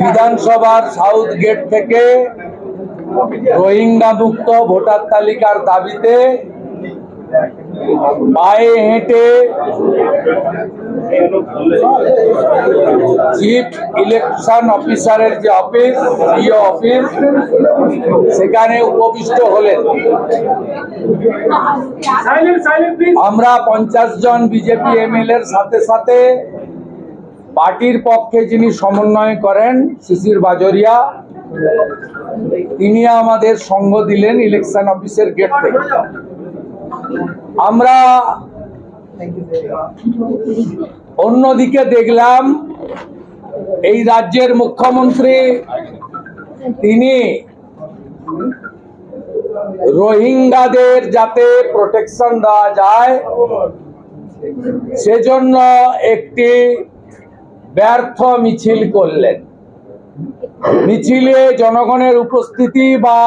বিধানসভার south gate থেকে রোহিঙ্গা মুক্ত ভোটার তালিকার দাবিতে পায়ে হেঁটে চিফ ইলেকশন অফিসারের যে অফিস ইও অফিস সেখানে উপবিষ্ট হলেন। আমরা পঞ্চাশ জন বিজেপি এমএলএ সাথে সাথে পার্টির পক্ষে যিনি সমন্বয় করেন, শিশির বাজরিয়া তিনি আমাদের সঙ্গ দিলেন ইলেকশন অফিসের গেট থেকে। আমরা অন্যদিকে দেখলাম, এই রাজ্যের মুখ্যমন্ত্রী, তিনি রোহিঙ্গাদের যাতে প্রোটেকশন দেওয়া যায়, সেজন্য একটি ব্যর্থ মিছিল করলেন। মিছিলে জনগণের উপস্থিতি বা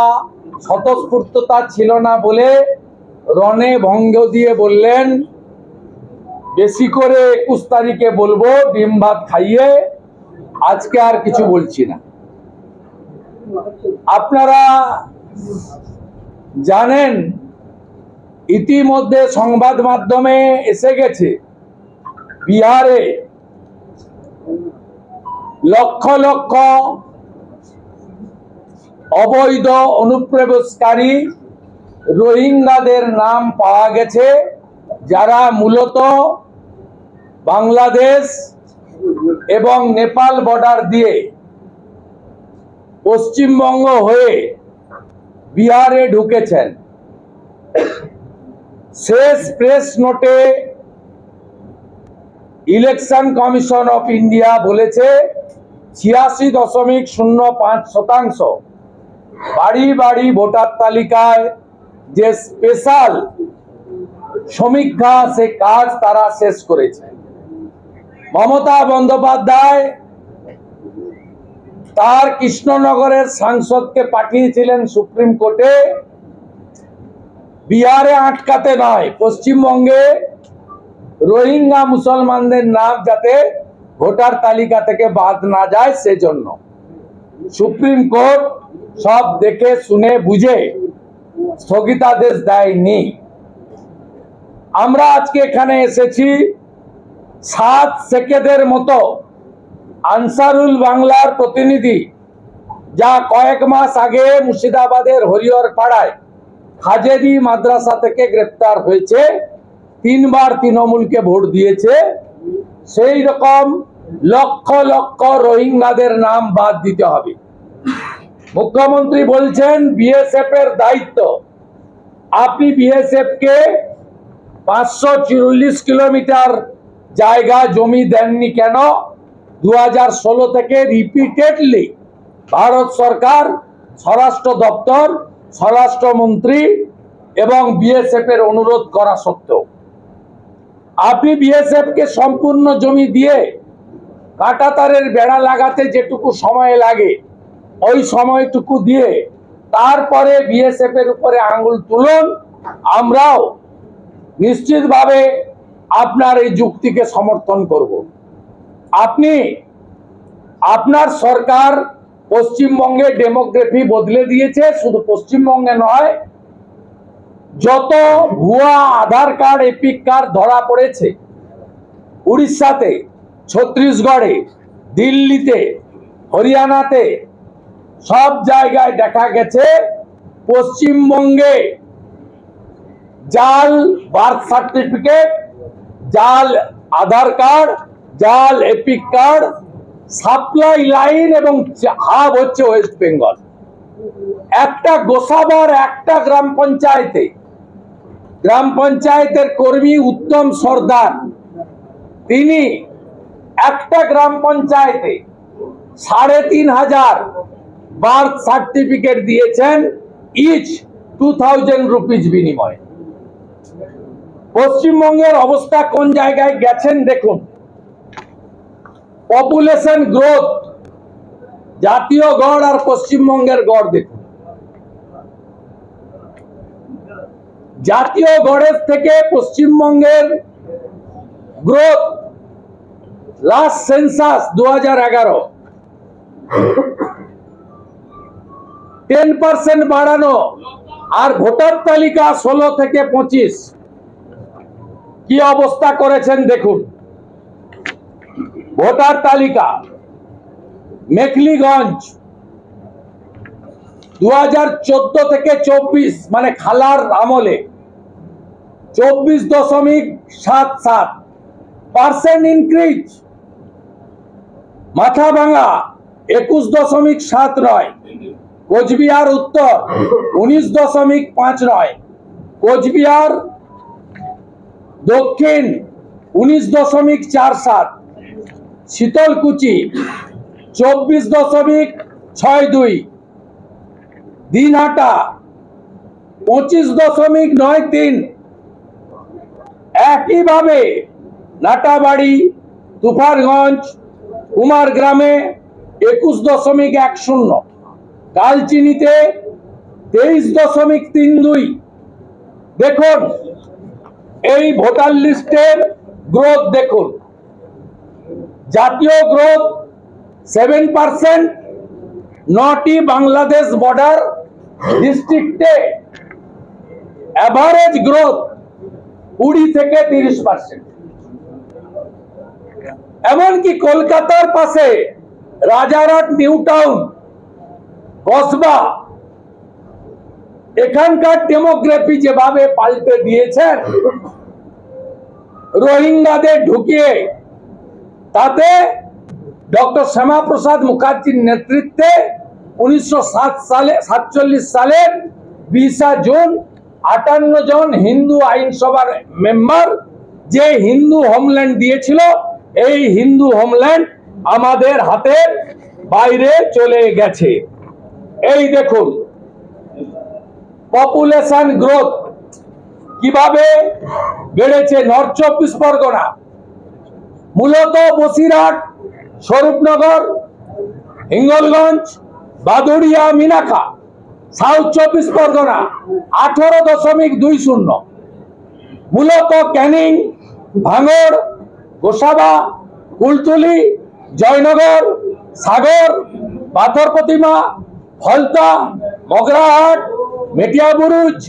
স্বতঃস্ফূর্ততা ছিল না বলে রনে ভঙ্গ দিয়ে বললেন, বেশি করে একুশ তারিখে বলব, ডিম ভাত খাইয়ে আজকে আর কিছু বলছি না। আপনারা জানেন, ইতিমধ্যে সংবাদ মাধ্যমে এসে গেছে, বিহারে লক্ষ লক্ষ অবৈধ অনুপ্রবেশকারী রোহিঙ্গাদের নাম পাওয়া গেছে, যারা মূলত বাংলাদেশ এবং নেপাল বর্ডার দিয়ে পশ্চিমবঙ্গ হয়ে বিহারে ঢুকেছেন। শেষ প্রেস নোটে ইলেকশন কমিশন অফ ইন্ডিয়া বলেছে ছিয়াশি দশমিক শূন্য পাঁচ শতাংশ বাড়ি বাড়ি ভোটার তালিকায় যে স্পেশাল সমীক্ষা, সে কাজ তারা শেষ করেছে। মমতা বন্দ্যোপাধ্যায় তার কৃষ্ণনগরের সাংসদকে পাঠিয়েছিলেন সুপ্রিম কোর্টে। বিহারে আটকাতে নয়, পশ্চিমবঙ্গে রোহিঙ্গা মুসলমানদের নাম যাতে ভোটার তালিকা থেকে বাদ না যায় সেজন্য। সুপ্রিম কোর্ট সব দেখে, শুনে, বুঝে স্থগিতাদেশ দেয়নি। আমরা আজকে এখানে এসেছি সাত সেকেদের মতো আনসারুল বাংলার প্রতিনিধি, যা কয়েক মাস আগে মুর্শিদাবাদের হরিহর পাড়ায় হাজেরি মাদ্রাসা থেকে গ্রেপ্তার হয়েছে। তিনবার তৃণমূলকে ভোট দিয়েছে, সেই রকম লক্ষ লক্ষ রোহিঙ্গাদের নাম বাদ দিতে হবে। মুখ্যমন্ত্রী বলছেন বিএসএফ এর দায়িত্ব। আপনি বিএসএফ কে পাঁচশো চল্লিশ কিলোমিটার জায়গা জমি দেননি কেন? দু থেকে রিপিটেডলি ভারত সরকার, স্বরাষ্ট্র দপ্তর, স্বরাষ্ট্রমন্ত্রী এবং বিএসএফ এর অনুরোধ করা সত্ত্বেও। আপনি বিএসএফ কে সম্পূর্ণ জমি দিয়ে কাঁটাতারের বেড়া লাগাতে যেটুকু সময় লাগে, ওই সময়টুকু দিয়ে তারপরে বিএসএফ এর উপরে আঙুল তুলুন, আমরাও নিশ্চিতভাবে আপনার এই যুক্তিকে সমর্থন করব। আপনি, আপনার সরকার পশ্চিমবঙ্গে ডেমোগ্রাফি বদলে দিয়েছে, শুধু পশ্চিমবঙ্গে নয় যত ভুয়া আধার কার্ড, এপিক কার্ড ধরা পড়েছে, উড়িষ্যাতে, ছত্তিশগড়ে, দিল্লিতে, হরিয়ানাতে, সব জায়গায় দেখা গেছে পশ্চিমবঙ্গে জাল বার্থ সার্টিফিকেট, জাল আধার কার্ড, জাল এপিক কার্ড, সাপ্লাই লাইন এবং হাব হচ্ছে ওয়েস্ট বেঙ্গল। একটা গোসাবার একটা গ্রাম পঞ্চায়েতে গ্রাম পঞ্চায়েতের কর্মী উত্তম সর্দার। তিনি একটা গ্রাম পঞ্চায়েতে সাড়ে তিন হাজার বার্থ সার্টিফিকেট দিয়েছেন ইচ টু থাউজেন্ড রুপিজ বিনিময়ে। পশ্চিমবঙ্গের অবস্থা কোন জায়গায় গেছেন দেখুন। পপুলেশন গ্রোথ জাতীয় গড় আর পশ্চিমবঙ্গের গড় দেখুন। জাতীয় গড়ের থেকে পশ্চিমবঙ্গের গ্রোথ লাস্ট সেন্সাস দু হাজার এগারো। টেন পার্সেন্ট বাড়ানো আর ভোটার তালিকা ষোলো থেকে পঁচিশ। কি অবস্থা করেছেন দেখুন। ভোটার তালিকা, মেখলিগঞ্জ দু হাজার চোদ্দ থেকে চব্বিশ মানে খালার আমলে চব্বিশ দশমিক সাত সাত পার্সেন্ট ইনক্রিজ মাথা ভাঙা একুশ দশমিক সাত নয়। কোচবিহার উত্তর উনিশ দশমিক পাঁচ নয়। কোচবিহার দক্ষিণ উনিশ দশমিক চার সাত। শীতলকুচি চব্বিশ দশমিক ছয় দুই। দিনহাটা পঁচিশ দশমিক নয় তিন। একইভাবে নাটাবাড়ি তুফারগঞ্জ কুমার গ্রামে একুশ দশমিক এক শূন্য। কালচিনিতে তেইশ দশমিক তিন দুই। দেখুন, এই ভোটার লিস্টের গ্রোথ দেখুন। জাতীয় গ্রোথ সেভেন পার্সেন্ট, নটি বাংলাদেশ বর্ডার ডিস্ট্রিক্টে অ্যাভারেজ গ্রোথ কুড়ি থেকে তিরিশ পার্সেন্ট এমনকি কলকাতার পাশে রাজারহাট নিউ টাউন কসবা, এখানকার ডেমোগ্রাফি যেভাবে পাল্টে দিয়েছেন, রোহিঙ্গাদের ঢুকিয়ে তাতে ডক্টর শ্যামাপ্রসাদ মুখার্জির নেতৃত্বে উনিশশো সাত সালে, সাতচল্লিশ সালের বিশা জুন আটান্ন জন হিন্দু আইনসভার মেম্বার যে হিন্দু হোমল্যান্ড দিয়েছিল, এই হিন্দু হোমল্যান্ড আমাদের হাতের বাইরে চলে গেছে। এই দেখুন, পপুলেশন গ্রোথ কীভাবে বেড়েছে নর্থ চব্বিশ পরগনা? মূলত বসিরহাট, স্বরূপনগর, হিঙ্গলগঞ্জ বাদুড়িয়া মিনাখা সাউথ চব্বিশ পরগনা, আঠারো দশমিক দুই শূন্য। মূলত ক্যানিং, ভাঙড়, গোসাবা, কুলতুলি, জয়নগর, সাগর, পাথর প্রতিমা ফলতা মগরাহাট মেটিয়াবুরুজ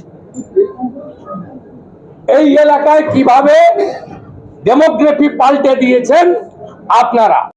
এই এলাকায় কীভাবে ডেমোগ্রাফি পাল্টে দিয়েছেন আপনারা?